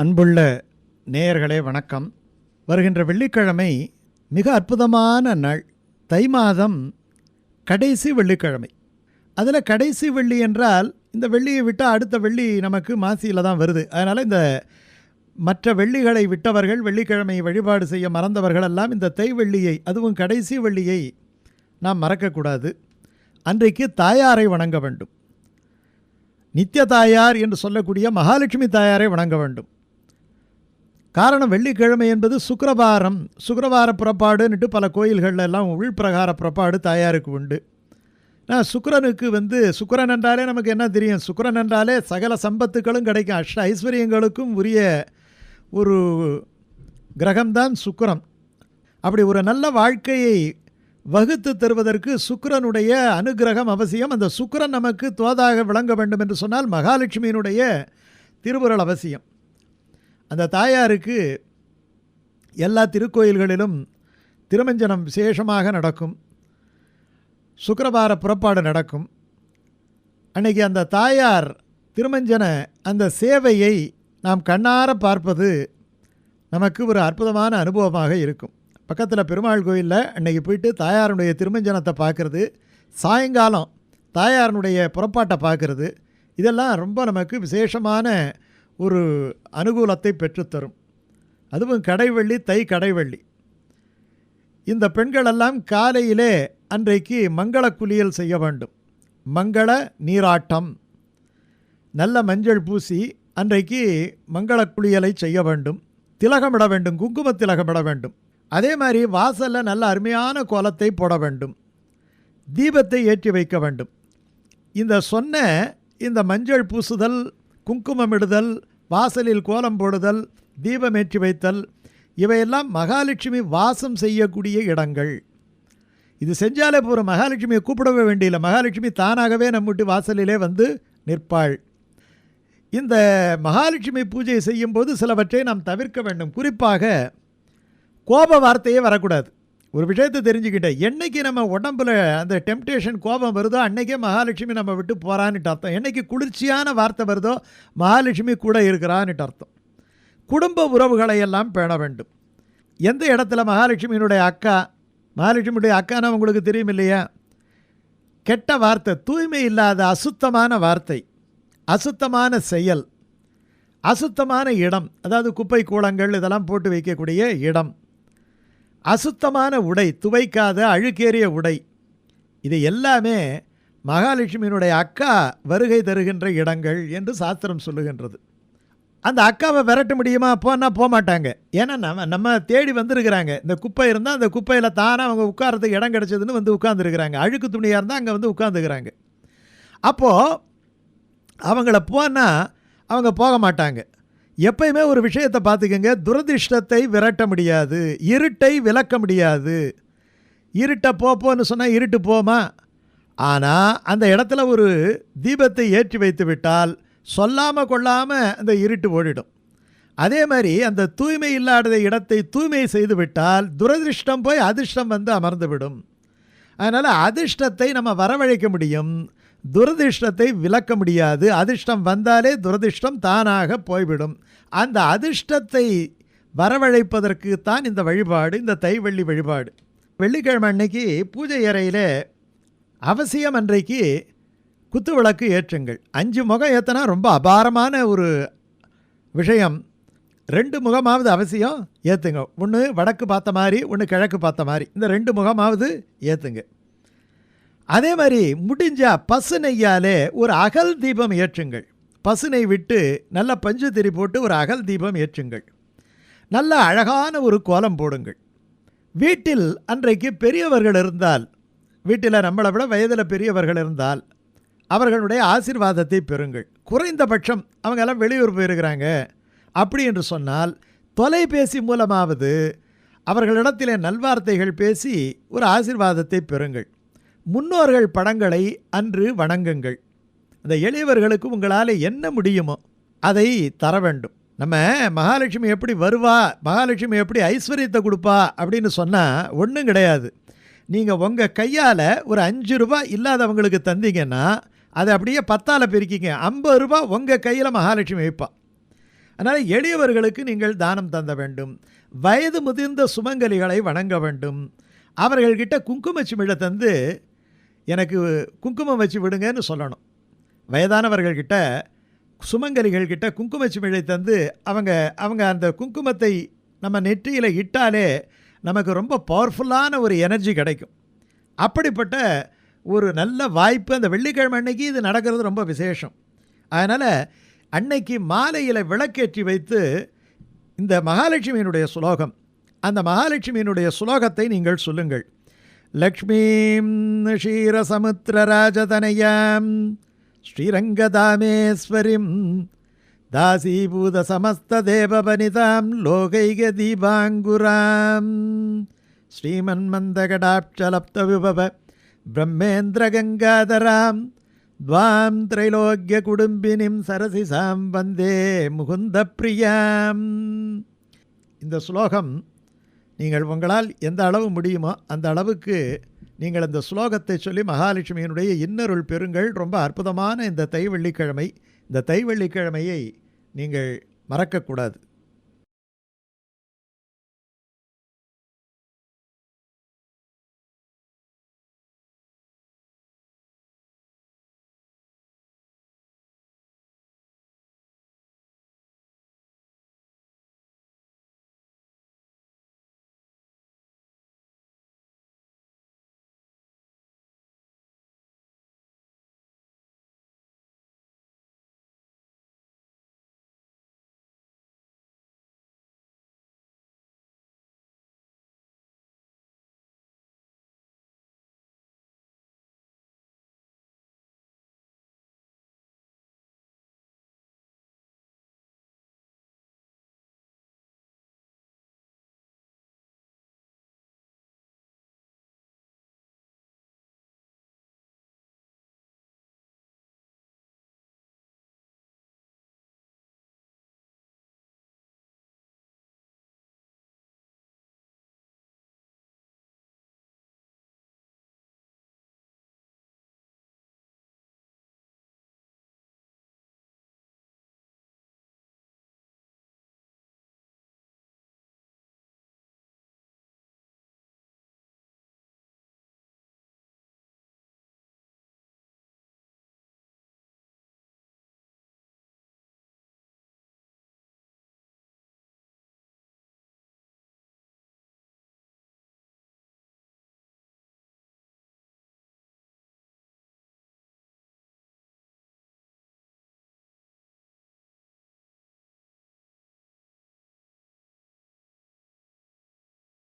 அன்புள்ள நேயர்களே வணக்கம். வருகின்ற வெள்ளிக்கிழமை மிக அற்புதமான நாள். தை மாதம் கடைசி வெள்ளிக்கிழமை. அதில் கடைசி வெள்ளி என்றால் இந்த வெள்ளியை விட்டால் அடுத்த வெள்ளி நமக்கு மாசியில் தான் வருது. அதனால் இந்த மற்ற வெள்ளிகளை விட்டவர்கள் வெள்ளிக்கிழமை வழிபாடு செய்ய மறந்தவர்கள் எல்லாம் இந்த தை வெள்ளியை அதுவும் கடைசி வெள்ளியை நாம் மறக்கக்கூடாது. அன்றைக்கு தாயாரை வணங்க வேண்டும். நித்திய தாயார் என்று சொல்லக்கூடிய மகாலட்சுமி தாயாரை வணங்க வேண்டும். காரணம் வெள்ளிக்கிழமை என்பது சுக்கரவாரம். சுக்கரவார புறப்பாடுன்னுட்டு பல கோயில்கள்ல எல்லாம் உள்பிரகார புறப்பாடு தாயாருக்கு உண்டு. நான் சுக்கரனுக்கு வந்து சுக்கரன் என்றாலே நமக்கு என்ன தெரியும்? சுக்கிரன் என்றாலே சகல சம்பத்துக்களும் கிடைக்கும். அஷ்ட ஐஸ்வர்யங்களுக்கும் உரிய ஒரு கிரகம்தான் சுக்கரம். அப்படி ஒரு நல்ல வாழ்க்கையை வகுத்து தருவதற்கு சுக்கிரனுடைய அனுகிரகம் அவசியம். அந்த சுக்கரன் நமக்கு தோதாக விளங்க வேண்டும் என்று சொன்னால் மகாலட்சுமியினுடைய திருவுருள் அவசியம். அந்த தாயாருக்கு எல்லா திருக்கோயில்களிலும் திருமஞ்சனம் விசேஷமாக நடக்கும். சுக்கிரவார புறப்பாடு நடக்கும். அன்னைக்கு அந்த தாயார் திருமஞ்சன அந்த சேவையை நாம் கண்ணார பார்ப்பது நமக்கு ஒரு அற்புதமான அனுபவமாக இருக்கும். பக்கத்தில் பெருமாள் கோயிலில் அன்னைக்கு போயிட்டு தாயாருடைய திருமஞ்சனத்தை பார்க்குறது சாயங்காலம் தாயாருடைய புறப்பாட்டை பார்க்குறது இதெல்லாம் ரொம்ப நமக்கு விசேஷமான ஒரு அனுகூலத்தை பெற்றுத்தரும். அதுவும் கடைவள்ளி தை கடைவள்ளி. இந்த பெண்களெல்லாம் காலையிலே அன்றைக்கு மங்கள குளியல் செய்ய வேண்டும். மங்கள நீராட்டம். நல்ல மஞ்சள் பூசி அன்றைக்கு மங்கள குளியலை செய்ய வேண்டும். திலகமிட வேண்டும் குங்கும திலகமிட வேண்டும். அதே மாதிரி வாசலில் நல்ல அருமையான கோலத்தை போட வேண்டும். தீபத்தை ஏற்றி வைக்க வேண்டும். இந்த சொன்ன இந்த மஞ்சள் பூசுதல் குங்குமமிடுதல் வாசலில் கோலம் போடுதல் தீபமேற்றி வைத்தல் இவையெல்லாம் மகாலட்சுமி வாசம் செய்யக்கூடிய இடங்கள். இது செஞ்சாலே போகிற மகாலட்சுமியை கூப்பிடவே வேண்டியில்லை. மகாலட்சுமி தானாகவே நம்முட்டு வாசலிலே வந்து நிற்பாள். இந்த மகாலட்சுமி பூஜை செய்யும்போது சிலவற்றை நாம் தவிர்க்க வேண்டும். குறிப்பாக கோப வார்த்தையே வரக்கூடாது. ஒரு விஷயத்தை தெரிஞ்சுக்கிட்டேன் என்றைக்கு நம்ம உடம்புல அந்த டெம்டேஷன் கோபம் வருதோ அன்றைக்கே மகாலட்சுமி நம்ம விட்டு போகிறான்னுட்டு அர்த்தம். என்றைக்கு குளிர்ச்சியான வார்த்தை வருதோ மகாலட்சுமி கூட இருக்கிறான்னுட்டு அர்த்தம். குடும்ப உறவுகளை எல்லாம் பேண வேண்டும். எந்த இடத்துல மகாலட்சுமியினுடைய அக்கா மகாலட்சுமியுடைய அக்கானா உங்களுக்கு தெரியும் இல்லையா கெட்ட வார்த்தை தூய்மை இல்லாத அசுத்தமான வார்த்தை அசுத்தமான செயல் அசுத்தமான இடம் அதாவது குப்பை கூளங்கள் இதெல்லாம் போட்டு வைக்கக்கூடிய இடம். அசுத்தமான உடை துவைக்காத அழுக்கேறிய உடை. இது எல்லாமே மகாலட்சுமியினுடைய அக்கா வருகை தருகின்ற இடங்கள் என்று சாஸ்திரம் சொல்லுகின்றது. அந்த அக்காவை விரட்ட முடியுமா? போனால் போக மாட்டாங்க ஏன்னா நம்ம நம்ம தேடி வந்திருக்கிறாங்க. இந்த குப்பை இருந்தால் அந்த குப்பையில் தானாக அவங்க உட்காரத்துக்கு இடம் கிடச்சதுன்னு வந்து உட்காந்துருக்குறாங்க அழுக்கு துணியாக இருந்தால் அங்கே வந்து உட்காந்துக்கிறாங்க அப்போது அவங்கள போனால் அவங்க போக மாட்டாங்க. எப்பயுமே ஒரு விஷயத்தை பார்த்துக்கோங்க. துரதிர்ஷ்டத்தை விரட்ட முடியாது. இருட்டை விளக்க முடியாது. இருட்டை போப்போன்னு சொன்னால் இருட்டு போமா? ஆனால் அந்த இடத்துல ஒரு தீபத்தை ஏற்றி வைத்து விட்டால் சொல்லாமல் கொள்ளாமல் அந்த இருட்டு ஓடிடும். அதே மாதிரி அந்த தூய்மை இல்லாத இடத்தை தூய்மை செய்து விட்டால் போய் அதிர்ஷ்டம் வந்து அமர்ந்துவிடும் அதனால் அதிர்ஷ்டத்தை நம்ம வரவழைக்க முடியும். துரதிர்ஷ்டத்தை விளக்க முடியாது. அதிர்ஷ்டம் வந்தாலே துரதிர்ஷ்டம் தானாக போய்விடும். அந்த அதிர்ஷ்டத்தை வரவழைப்பதற்கு தான் இந்த வழிபாடு இந்த தைவள்ளி வழிபாடு. வெள்ளிக்கிழமை அன்னைக்கு பூஜை அறையில் அவசியம் அன்றைக்கு குத்து விளக்கு ஏற்றுங்கள். அஞ்சு முகம் ஏற்றினா ரொம்ப அபாரமான ஒரு விஷயம். ரெண்டு முகமாவது அவசியம் ஏற்றுங்க ஒன்று வடக்கு பார்த்த மாதிரி ஒன்று கிழக்கு பார்த்த மாதிரி. இந்த ரெண்டு முகமாவது ஏற்றுங்க அதே மாதிரி முடிஞ்சா பசு நெய்யாலே ஒரு அகல் தீபம் ஏற்றுங்கள். பசுனை விட்டு நல்ல பஞ்சு திரி போட்டு ஒரு அகல் தீபம் ஏற்றுங்கள். நல்ல அழகான ஒரு கோலம் போடுங்கள். வீட்டில் அன்றைக்கு பெரியவர்கள் இருந்தால் வீட்டில் நம்மளை விட வயதில் பெரியவர்கள் இருந்தால் அவர்களுடைய ஆசிர்வாதத்தை பெறுங்கள். குறைந்தபட்சம் அவங்க எல்லாம் வெளியூர் போயிருக்கிறாங்க. அப்படி என்று சொன்னால் தொலைபேசி மூலமாவது அவர்களிடத்திலே நல்வார்த்தைகள் பேசி ஒரு ஆசிர்வாதத்தை பெறுங்கள். முன்னோர்கள் படங்களை அன்று வணங்குங்கள். அந்த எளியவர்களுக்கு உங்களால் என்ன முடியுமோ அதை தர வேண்டும். நம்ம மகாலட்சுமி எப்படி வருவா மகாலட்சுமி எப்படி ஐஸ்வர்யத்தை கொடுப்பா அப்படின்னு சொன்னால் ஒன்றும் கிடையாது. நீங்கள் உங்கள் கையால் ஒரு அஞ்சு ரூபா இல்லாதவங்களுக்கு தந்தீங்கன்னா அதை அப்படியே பத்தால் பிரிக்கிங்க. ஐம்பது ரூபா உங்கள் கையில் மகாலட்சுமி வைப்பா. அதனால் எளியவர்களுக்கு நீங்கள் தானம் தந்த வேண்டும். வயது முதிர்ந்த சுமங்கலிகளை வணங்க வேண்டும். அவர்கள்கிட்ட குங்குமச்சிமிழை தந்து எனக்கு குங்குமம் வச்சு விடுங்கன்னு சொல்லணும். வயதானவர்கள்கிட்ட சுமங்கலிகள்கிட்ட குங்குமச்சிமிழை தந்து அவங்க அவங்க அந்த குங்குமத்தை நம்ம நெற்றியில் இட்டாலே நமக்கு ரொம்ப பவர்ஃபுல்லான ஒரு எனர்ஜி கிடைக்கும். அப்படிப்பட்ட ஒரு நல்ல வாய்ப்பு அந்த வெள்ளிக்கிழமை அன்னைக்கு இது நடக்கிறது ரொம்ப விசேஷம். அதனால் அன்னைக்கு மாலையில் விளக்கேற்றி வைத்து இந்த மகாலட்சுமியினுடைய சுலோகம் அந்த மகாலட்சுமியினுடைய சுலோகத்தை நீங்கள் சொல்லுங்கள். லக்ஷ்மீம் க்ஷீரசமுத்திரராஜதனயாம் ஸ்ரீரங்கதாமேஸ்வரிம் தாசீபூத சமஸ்ததேவபனிதாம் லோகைக தீபாங்குராம் ஸ்ரீமன்மந்தகடாட்சலப்தவிபவ பிரம்மேந்திரகங்காதராம் துவாம் திரைலோக்கிய குடும்பினிம் சரசிசாம் வந்தே முகுந்த பிரியாம் இந்த ஸ்லோகம் நீங்கள் உங்களால் எந்த அளவு முடியுமோ அந்த அளவுக்கு நீங்கள் அந்த ஸ்லோகத்தை சொல்லி மகாலட்சுமியினுடைய இன்னருள் பெறுங்கள். ரொம்ப அற்புதமான இந்த தை வெள்ளிக்கிழமை இந்த தை வெள்ளிக்கிழமையை நீங்கள் மறக்கக்கூடாது.